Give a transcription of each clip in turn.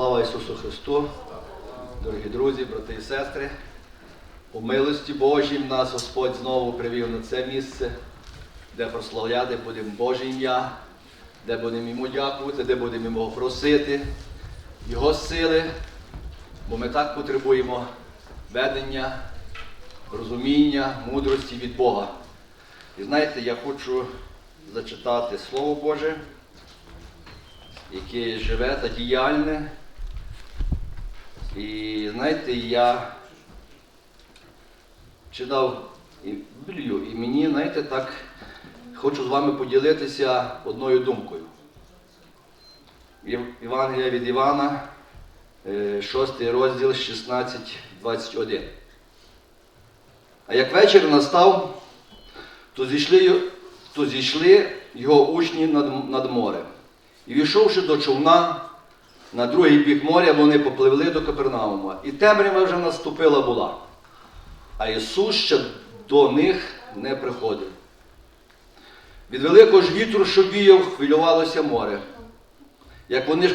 Слава Ісусу Христу, дорогі друзі, брати і сестри. У милості Божій нас Господь знову привів на це місце, де прославляти будемо Боже ім'я, де будемо йому дякувати, де будемо його просити, Його сили, бо ми так потребуємо ведення, розуміння, мудрості від Бога. І знаєте, я хочу зачитати Слово Боже, яке живе та діяльне. І знаєте, я читав Біблію, і мені, знаєте, так хочу з вами поділитися одною думкою. Євангелія від Івана, 6 розділ 16-21. А як вечір настав, то зійшли, то зійшли його учні над, над море. І війшовши до човна, на другий бік моря вони попливли до Капернаума. І темрява вже наступила була. А Ісус ще до них не приходив. Від великого ж вітру, що віяв, хвилювалося море. Як вони ж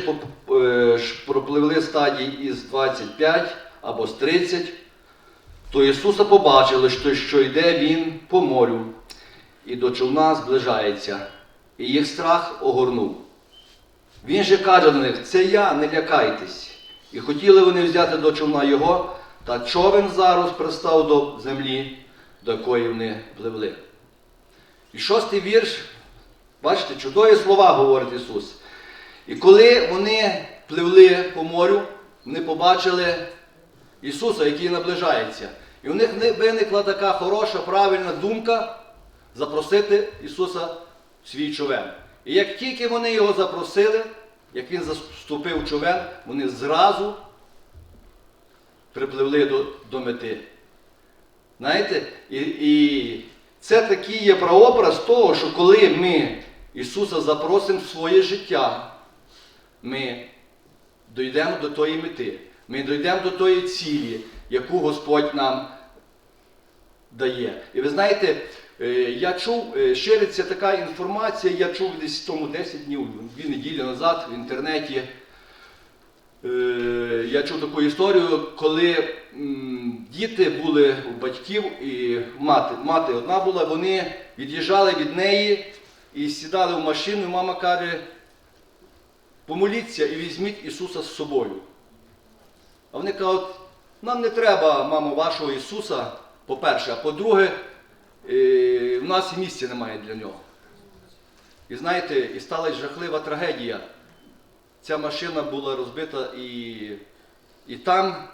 е, пропливли стадії із 25 або з 30, то Ісуса побачили, що йде Він по морю, і до човна зближається, і їх страх огорнув. Він же каже до них, це я, не лякайтесь. І хотіли вони взяти до човна його, та човен зараз пристав до землі, до якої вони пливли. І шостий вірш, бачите, чудові слова говорить Ісус. І коли вони пливли по морю, вони побачили Ісуса, який наближається. І у них виникла така хороша, правильна думка запросити Ісуса в свій човен. І як тільки вони його запросили, як він заступив човен, вони зразу припливли до, до мети. Знаєте, і, і це такий є прообраз того, що коли ми Ісуса запросимо в своє життя, ми дійдемо до тої мети, ми дійдемо до тої цілі, яку Господь нам дає. І ви знаєте, я чув, е, шириться така інформація, я чув десь тому 10 днів, дві неділі назад в інтернеті. Е, Я чув таку історію, коли діти були у батьків і мати, мати одна була, вони від'їжджали від неї і сідали в машину, і мама каже, помоліться і візьміть Ісуса з собою. А вони кажуть, нам не треба, мамо, вашого Ісуса, по-перше, а по-друге, е, в нас і місця немає для нього. І знаєте, і сталася жахлива трагедія. Ця машина була розбита і, і там,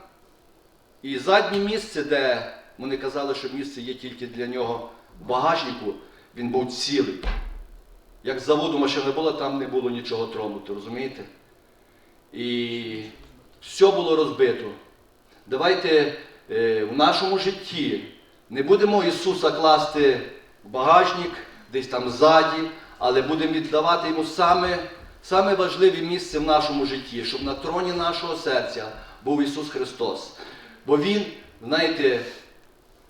і заднє місце, де вони казали, що місце є тільки для нього в багажнику, він був цілий. Як заводу машина була, там не було нічого тронуто, розумієте? І все було розбито. Давайте е, в нашому житті не будемо Ісуса класти в багажник, десь там ззаді, але будемо віддавати Йому саме, саме важливе місце в нашому житті, щоб на троні нашого серця був Ісус Христос. Бо Він, знаєте,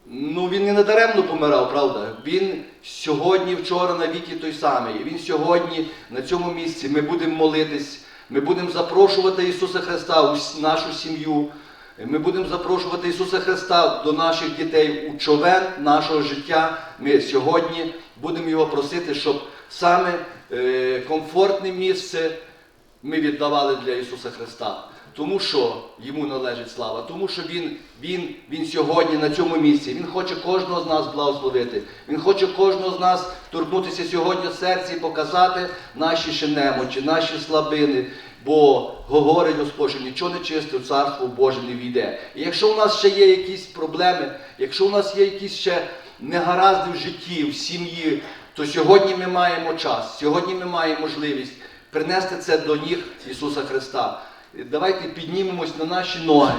Ну, він не надаремно помирав, правда? Він сьогодні, вчора, навіки той самий. Він сьогодні на цьому місці. Ми будемо молитись, ми будемо запрошувати Ісуса Христа у нашу сім'ю. Ми будемо запрошувати Ісуса Христа до наших дітей у човен нашого життя. Ми сьогодні будемо Його просити, щоб саме е, комфортне місце ми віддавали для Ісуса Христа. Тому що йому належить слава, тому що Він, Він, Він сьогодні на цьому місці. Він хоче кожного з нас благословити. Він хоче кожного з нас торкнутися сьогодні серця і показати наші ще немочі, наші слабини. Бо говорить Господь, що нічого нечисте в Царство Боже не війде. І якщо у нас ще є якісь проблеми, якщо у нас є якісь ще негаразди в житті, в сім'ї, то сьогодні ми маємо час, сьогодні ми маємо можливість принести це до ніг Ісуса Христа. Давайте піднімемось на наші ноги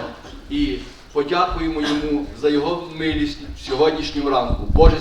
і подякуємо Йому за Його милість в сьогоднішньому ранку. Боже